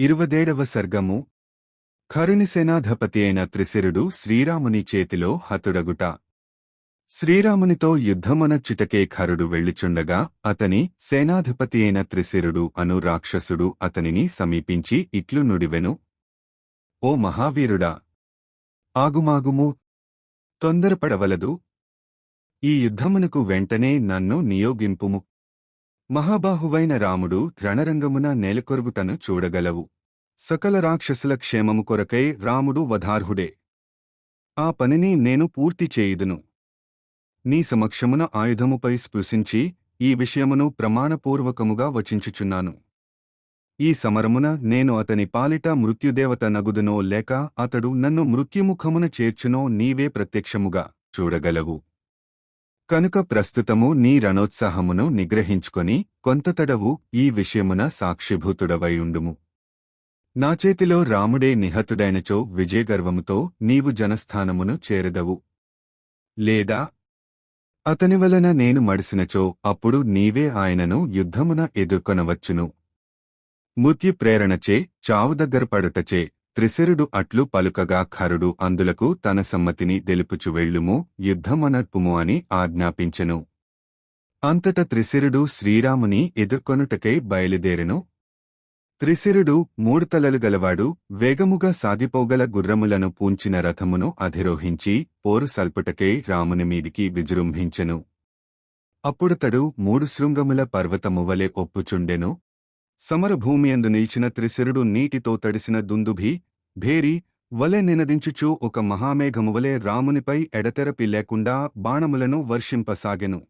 ఇరువదేడవ సర్గము. కరుణిసేనాధపతి అయిన త్రిశిరుడు శ్రీరాముని చేతిలో హతుడగుట. శ్రీరామునితో యుద్ధమొనచ్చుటకే ఖరుడు వెళ్ళుచుండగా అతని సేనాధిపతి అయిన త్రిశిరుడు అను రాక్షసుడు అతనిని సమీపించి ఇట్లు నుడివెను. ఓ మహావీరుడా! ఆగుమాగుము. తొందరపడవలదు. ఈ యుద్ధమునకు వెంటనే నన్ను నియోగింపుము. మహాబాహువైన రాముడు రణరంగమున నేలకొరుగుటను చూడగలవు. సకల రాక్షసుల క్షేమము కొరకై రాముడు వధార్హుడే. ఆ పనిని నేను పూర్తి చేయుదును. నీ సమక్షమున ఆయుధముపై స్పృశించి ఈ విషయమును ప్రమాణపూర్వకముగా వచించుచున్నాను. ఈ సమరమున నేను అతని పాలిట మృత్యుదేవత నగుదునో లేక అతడు నన్ను మృత్యుముఖమున చేర్చునో నీవే ప్రత్యక్షముగా చూడగలవు. కనుక ప్రస్తుతము నీ రణోత్సాహమును నిగ్రహించుకొని కొంతతడవు ఈ విషయమున సాక్షిభూతుడవై ఉండుము నా చేతిలో రాముడే నిహతుడైనచో విజయగర్వముతో నీవు జనస్థానమును చేరదవు. లేదా? అతని వలన నేను మడిసినచో అప్పుడు నీవే ఆయనను యుద్ధమున ఎదుర్కొనవచ్చును. మృత్యు ప్రేరణచే చావు దగ్గర పడుటచే త్రిశిరుడు అట్లు పలుకగా ఖరుడు అందులకు తన సమ్మతిని తెలుపుచు వెళ్ళుము యుద్ధమనర్పుము అని ఆజ్ఞాపించెను. అంతట త్రిశిరుడు శ్రీరాముని ఎదుర్కొనుటకై బయలుదేరెను. త్రిశిరుడు మూడుతలలు గలవాడు వేగముగా సాగిపోగల గుర్రములను పూంచిన రథమును అధిరోహించి పోరు సల్పుటకై రాముని మీదికి విజృంభించెను. అప్పుడతడు మూడు శృంగముల పర్వతమువలె ఒప్పుచుండెను. సమరభూమియందు నిలిచిన త్రిశిరుడు నీటితో తడిసిన దుందుభి భేరి వలె నినదించుచు ఒక మహామేఘమువలే రామునిపై ఎడతెరపి లేకుండా బాణములను వర్షింపసాగెను.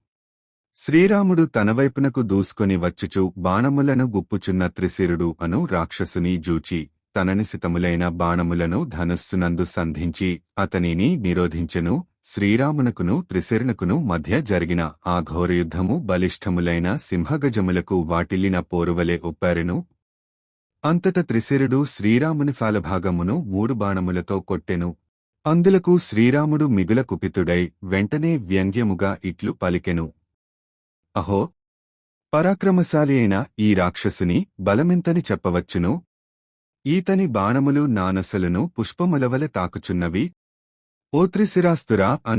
శ్రీరాముడు తనవైపునకు దూసుకొని వచ్చుచు బాణములను గుప్పుచున్న త్రిశిరుడు అను రాక్షసుని జూచి తననిసితములైన బాణములను ధనుస్సునందు సంధించి అతనిని నిరోధించెను. శ్రీరామునకును త్రిశిరునకును మధ్య జరిగిన ఆ ఘోరయుద్ధము బలిష్ఠములైన సింహగజములకు వాటిల్లిన పోరువలే ఒప్పారెను. అంతట త్రిశిరుడు శ్రీరాముని ఫాలభాగమును మూడు బాణములతో కొట్టెను. అందులకు శ్రీరాముడు మిగుల కుపితుడై వెంటనే వ్యంగ్యముగా ఇట్లు పలికెను. అహో! పరాక్రమశాలి అయిన ఈ రాక్షసుని బలమెంతని చెప్పవచ్చును? ఈతని బాణములు నానసలను పుష్పములవల తాకుచున్నవి ఓ త్రిశిరాస్తురా ఆ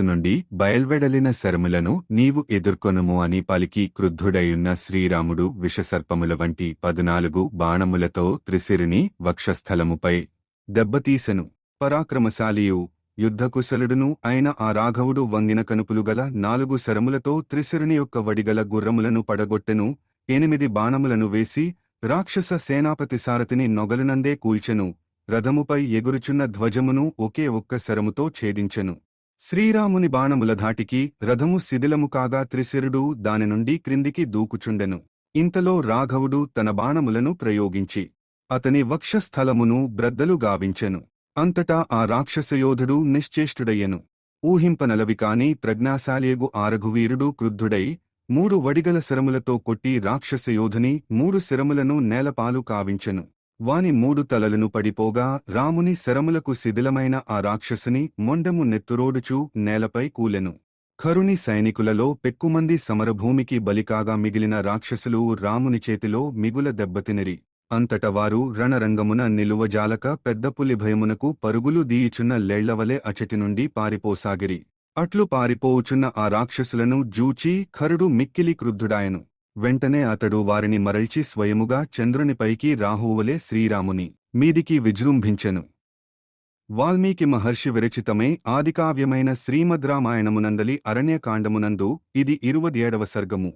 నుండి బయల్వెడలిన శరములను నీవు ఎదుర్కొనుము అని పలికి క్రుద్ధుడయున్న శ్రీరాముడు విషసర్పముల వంటి పదునాలుగు బాణములతో త్రిసిరిని వక్షస్థలముపై దెబ్బతీసెను. పరాక్రమశాలియు యుద్ధకుశలుడును అయిన ఆ రాఘవుడు వంగిన కనుపులు గల నాలుగు శరములతో త్రిశిరుని యొక్క వడిగల గుర్రములను పడగొట్టెను. ఎనిమిది బాణములను వేసి రాక్షస సేనాపతి సారథిని నొగలునందే కూల్చెను. రథముపై ఎగురుచున్న ధ్వజమును ఒకే ఒక్క శరముతో ఛేదించెను. శ్రీరాముని బాణముల ధాటికి రథము శిథిలము కాగా త్రిశిరుడు దాని నుండి క్రిందికి దూకుచుండెను. ఇంతలో రాఘవుడు తన బాణములను ప్రయోగించి అతని వక్షస్థలమును బ్రద్దలు గావించెను. అంతటా ఆ రాక్షసయోధుడు నిశ్చేష్టుడయ్యెను. ఊహింపనలవి కాని ప్రజ్ఞాశాలియగు ఆరఘువీరుడు క్రుద్ధుడై మూడు వడిగల శరములతో కొట్టి రాక్షసయోధుని మూడు శరములను నేలపాలు కావించెను. వాని మూడు తలలను పడిపోగా రాముని శరములకు శిథిలమైన ఆ రాక్షసుని మొండము నెత్తురోడుచూ నేలపై కూలెను. ఖరుని సైనికులలో పెక్కుమంది సమరభూమికి బలికాగా మిగిలిన రాక్షసులు రాముని చేతిలో మిగుల దెబ్బతినిరి. అంతట వారు రణరంగమున నిలువజాలక పెద్దపులి భయమునకు పరుగులు దీయుచున్న లేళ్ళవలే అచటి నుండి పారిపోసాగిరి. అట్లు పారిపోవుచున్న ఆ రాక్షసులను జూచి ఖరుడు మిక్కిలి క్రుద్ధుడాయను. వెంటనే అతడు వారిని మరల్చి స్వయముగా చంద్రునిపైకి రాహువులే శ్రీరాముని మీదికి విజృంభించెను. వాల్మీకి మహర్షి విరచితమే ఆదికావ్యమైన శ్రీమద్రామాయణమునందలి అరణ్యకాండమునందు ఇది ఇరువదేడవ సర్గము.